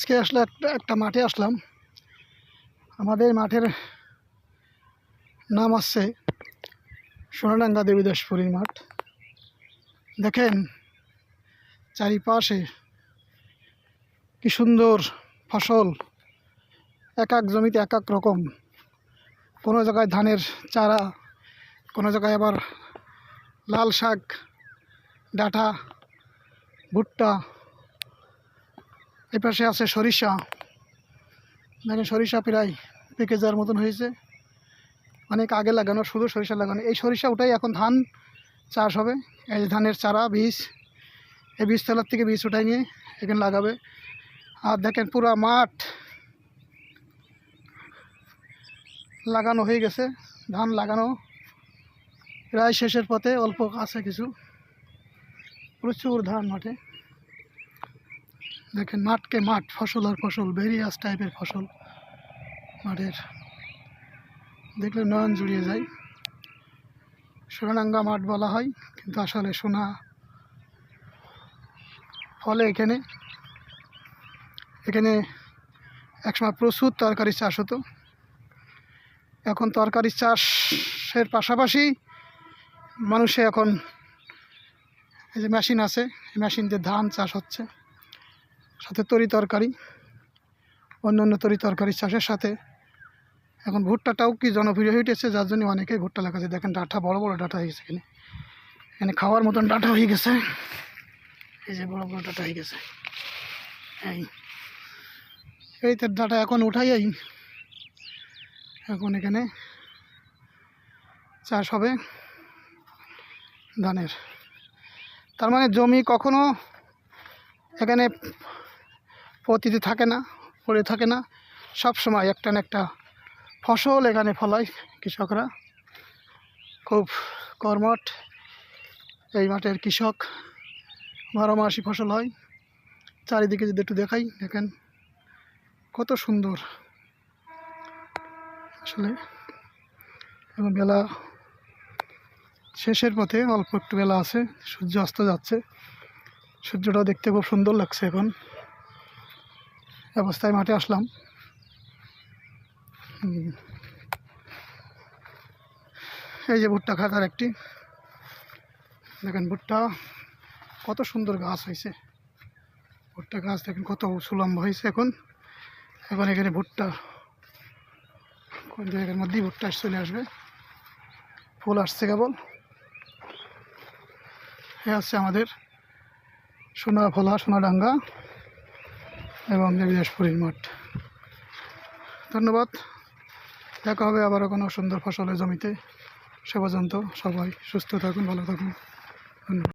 আজকে আসলে একটা একটা মাঠে আসলাম। আমাদের মাঠের নাম আসছে সোনাডাঙ্গা দেবীদাসপুরীর মাঠ। দেখেন চারিপাশে কি সুন্দর ফসল, এক এক জমিতে এক এক রকম। কোনো জায়গায় ধানের চারা, কোনো জায়গায় আবার লাল শাক, ডাটা, ভুট্টা এই পাশে আছে সরিষা। দেখেন সরিষা প্রায় পেকে যাওয়ার মতন হয়েছে। অনেক আগে লাগানো, শুধু সরিষা লাগানো। এই সরিষা ওটাই এখন ধান চাষ হবে। এই ধানের চারা, বীজ, এই বীজতলার থেকে বীজ উঠাই নিয়ে এখানে লাগাবে। আর দেখেন পুরা মাঠ লাগানো হয়ে গেছে। ধান লাগানো প্রায় শেষের পথে অল্প আছে কিছু। প্রচুর ধান মাঠে। দেখেন মাঠকে মাঠ, ফসল আর ফসল ভেরিয়াস টাইপের ফসল। মাঠের। দেখলে নয়ন জুড়িয়ে যায়। সোনাডাঙ্গা মাঠ বলা হয়, কিন্তু আসলে সোনা ফলে এখানে। এখানে একসময় প্রচুর তরকারি চাষ হতো। এখন তরকারি চাষের পাশাপাশি মানুষে এখন এই যে মেশিন আছে মেশিন দিয়ে ধান চাষ হচ্ছে। সাথে তরি তরকারি অন্য অন্য তরি তরকারি চাষের সাথে। এখন ভুট্টাটাও কি জনপ্রিয় হয়ে উঠেছে, যার জন্য অনেকে ভুট্টা লাগাচ্ছে। দেখেন ডাঁটা, বড় বড় ডাঁটা হয়ে গেছে এখানে। এখানে খাওয়ার মতন ডাঁটা হয়ে গেছে। এই যে বড় বড় ডাঁটা হয়ে গেছে। এই। এই তো ডাঁটা এখন উঠাই এই এখন এখানে চাষ হবে ধানের। তার মানে জমি কখনো এখানে পতিতে থাকে না, পড়ে থাকে না। সব সময় একটা না একটা ফসল এখানে ফলায় কৃষকরা। খুব কর্মঠ এই মাঠের কৃষক। বারো মাসি ফসল হয়। চারিদিকে যদি একটু দেখাই, দেখেন কত সুন্দর। আসলে এবং বেলা শেষের পথে অল্প একটু বেলা আছে সূর্য অস্ত যাচ্ছে। সূর্যটা দেখতে খুব সুন্দর লাগছে এখন। অবস্থায় মাঠে আসলাম। এই যে ভুট্টা খাতার একটি। দেখেন ভুট্টা কত সুন্দর গাছ হয়েছে। ভুট্টা গাছ দেখেন কত সুলম্ব হয়েছে এখন। এখন এখানে ভুট্টা কোন জায়গার মধ্যেই ভুট্টা চলে আসবে। ফুল আসছে কেবল। এ আছে আমাদের সোনা ফোলা, সোনাডাঙ্গা। এবং দেবীদাসপুরীর মাঠ। ধন্যবাদ। দেখা হবে আবারও কোনো সুন্দর ফসলের জমিতে। সে পর্যন্ত সবাই সুস্থ থাকুন, ভালো থাকুন। ধন্যবাদ।